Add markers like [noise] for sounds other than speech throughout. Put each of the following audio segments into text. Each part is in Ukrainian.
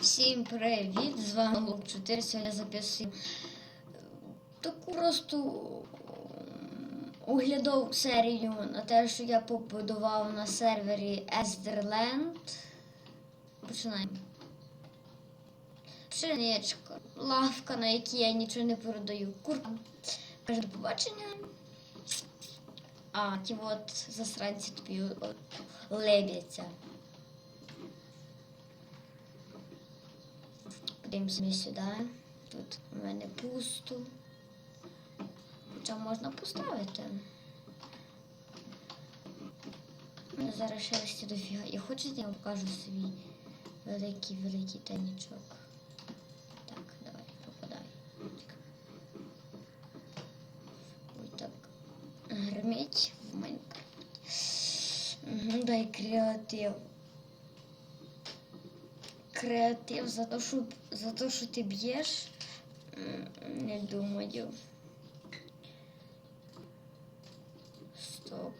Всім привіт! З вами Лук 4. Сьогодні записую таку просто оглядову серію на те, що я побудував на сервері Езерленд. Починаємо. Пшеничка, лавка, на якій я нічого не продаю. Курка. Каже, до побачення. А, ті от засранці тобі лебяться. Ми сюди. Тут у мене пусто. Хоча можна поставити. У мене зараз шерсті дофіга. Я хочу я вам покажу свій великий великий тайнічок. Так, давай, попадай. Ой, так. Гримить в Майнкрафті. Дай креатив. Креатив за те, що, за те, що ти б'єш. Не думаю. Стоп.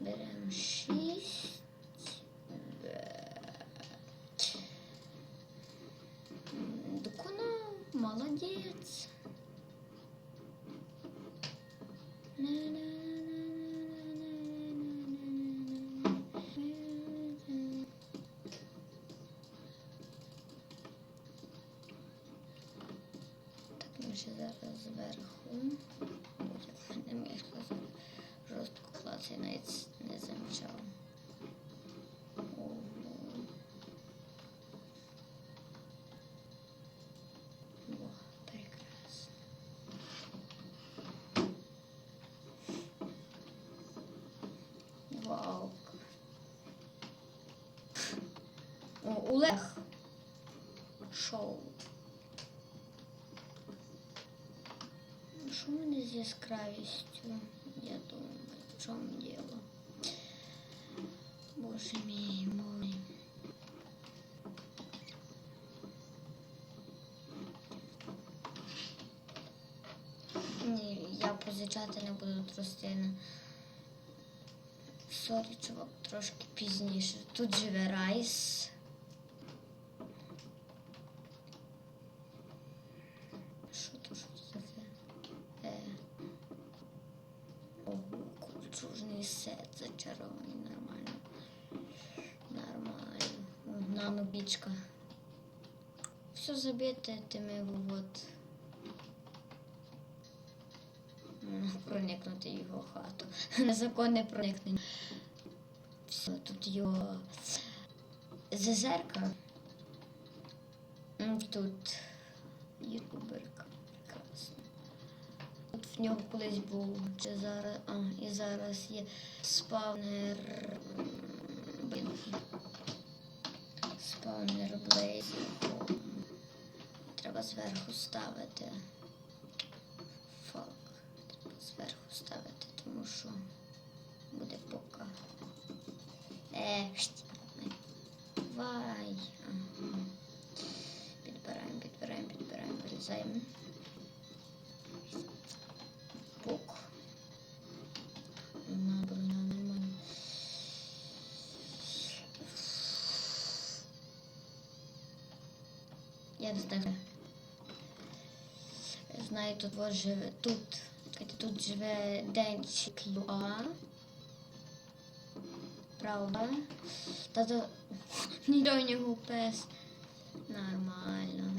Беремо шість. М, Доконав, молодець. Ще зараз зверху. Ой, Не міг. Жорстко клацай, навіть не замічав. Олег. Шоу. Що в мене з яскравістю? Я думаю, в чому діло? Боже мій мой. Ні, я позичати не буду тростини. Сорі, чувак, трошки пізніше. Тут живе райс. Що тут кольчужний сет зачарований, нормально. Нормально. О, Нано-пічка. Все забите тими от. М, Проникнути його хату. [laughs] Незаконне проникнення. Все, тут його зазерка. Тут ютуберка. В нього колись був чи зараз. А, і зараз є спавнер. Спавнер блейзів. Треба зверху ставити. Фак. Треба зверху ставити, тому що буде пока. Е, шть. Вай. Ага. Підбираємо, підбираємо, підбираємо, вирізаємо. Не знаю. Знаю, тут вот живе. Тут. Тут живе денчик ЮА. Правда? Тато. Нічого [laughs] в нього пес. Нормально.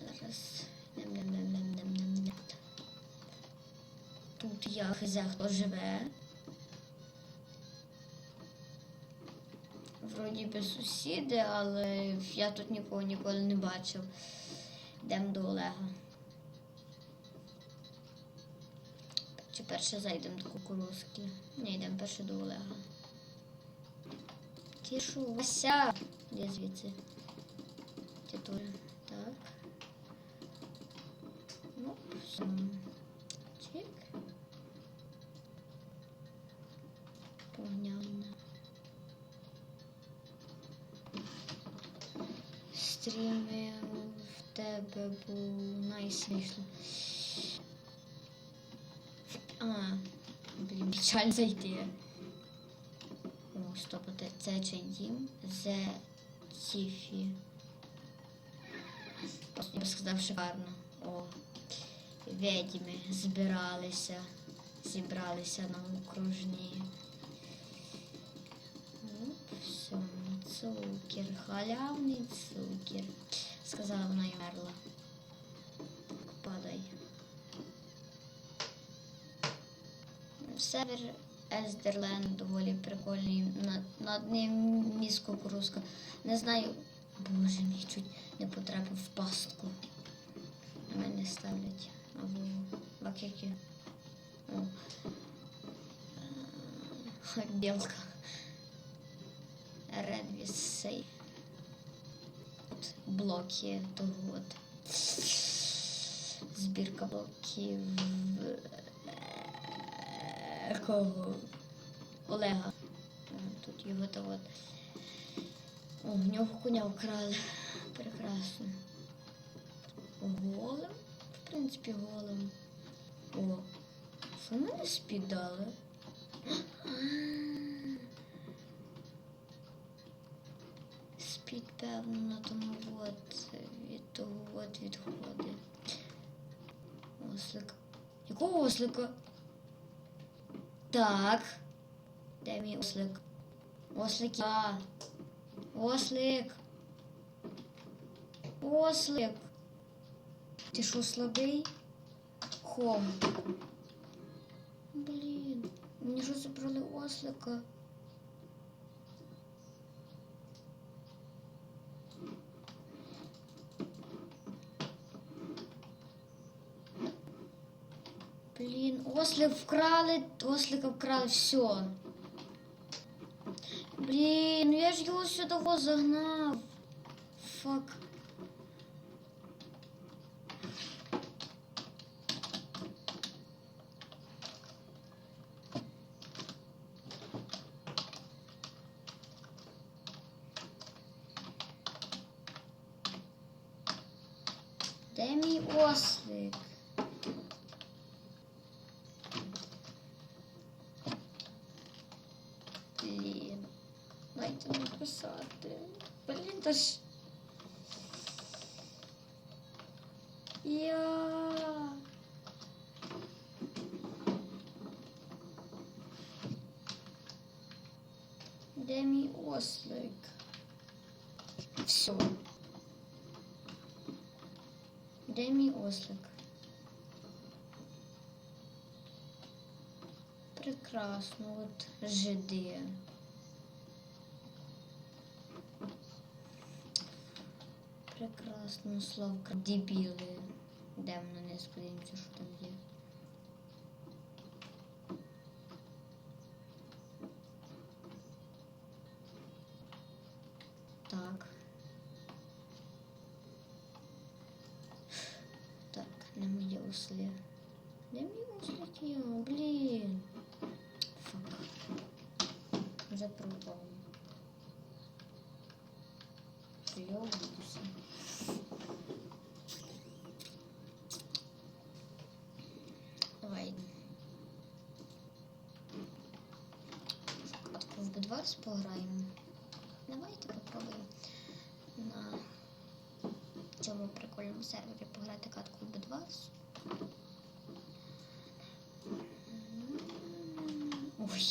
Зараз. Ням-ням-ням-ням-ням-ням. Тут я хто живе. Вроді би сусіди, але я тут нікого ніколи не бачив. Йдемо до Олега. Чи перше зайдемо до кукурузки? Ні, йдемо перше до Олега. Тішу. Вася! Де звідси? Тітуля. Так. Ну, все. Стріми в тебе був найсмішно. А, блін, печаль зайти. О, стопати. Це чий дім? Зе Тіфі. Я би сказав шикарно. О, відьми збиралися, зібралися на окружні. Оп, все, цукер, халявний цукер. Сказала вона й мерла. Падай. Север Ездерленд доволі прикольний. Над, над ним міс кукурузка. Не знаю. Боже мій, чуть не потрапив в пастку. На мене ставлять. Або бакеки. О. Е, Білка. Редвісей. Блоки того от. Збірка блоків. е, Кого? Олега. Тут його то от. О, в нього коня вкрали. Прекрасно. Голем? В принципі, голем. О, мене спідали? Спід, певно, на тому от від того от відходить. Ослик. Якого ослика? Так. Де мій ослик? Ослик. А. Ослик. Ослик. Ти що слабий? Хом. Блін. Мені ж забрали ослика. Блін, ослик вкрали, ослика вкрали, все. Блін, ну я ж його сюди во загнав. Фак. Де мій ослик? Писати. Блін, та ж. Я. Де мій ослик? Все. Де мій ослик? Прекрасно, от жиди. Прекрасно, Славка. Дебіли. Йдемо на низ, подивимося, що там є. Так. Так, не мої ослі. Де мій ослик є? Блін. Фак. Вже пропав. Йобнувся. Давай. B20 пограємо. Давайте попробуємо на цьому прикольному сервері пограти катку в B20. Ой.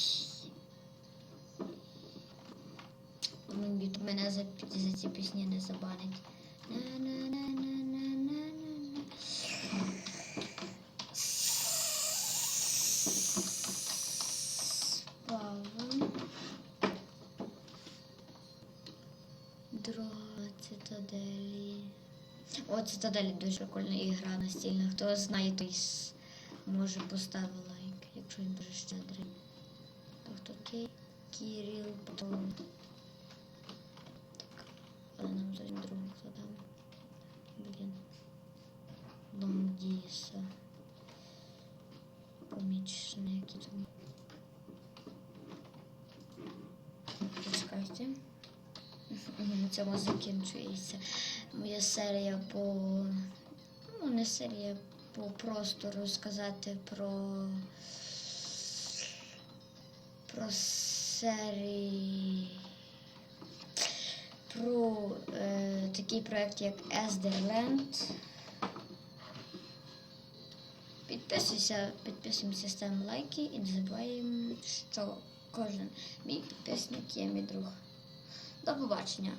Ютуб мене за ці пісні не забанить. О, цитаделі дуже прикольна ігра настільна. Хто знає, той може поставити лайк, якщо він дуже щедрий. Так, хто Кей, Кіріл, потім. Так, але нам зараз другу задам. Блін. Лондіса. Помічники там. Почекайте. На цьому закінчується моя серія по. Ну, не серія, по просто розказати про. Про серії про е, такий проект, як Езерленд. Підписуйся, підписуємося, ставимо лайки і не забуваємо, що кожен мій підписник є мій друг. До побачення!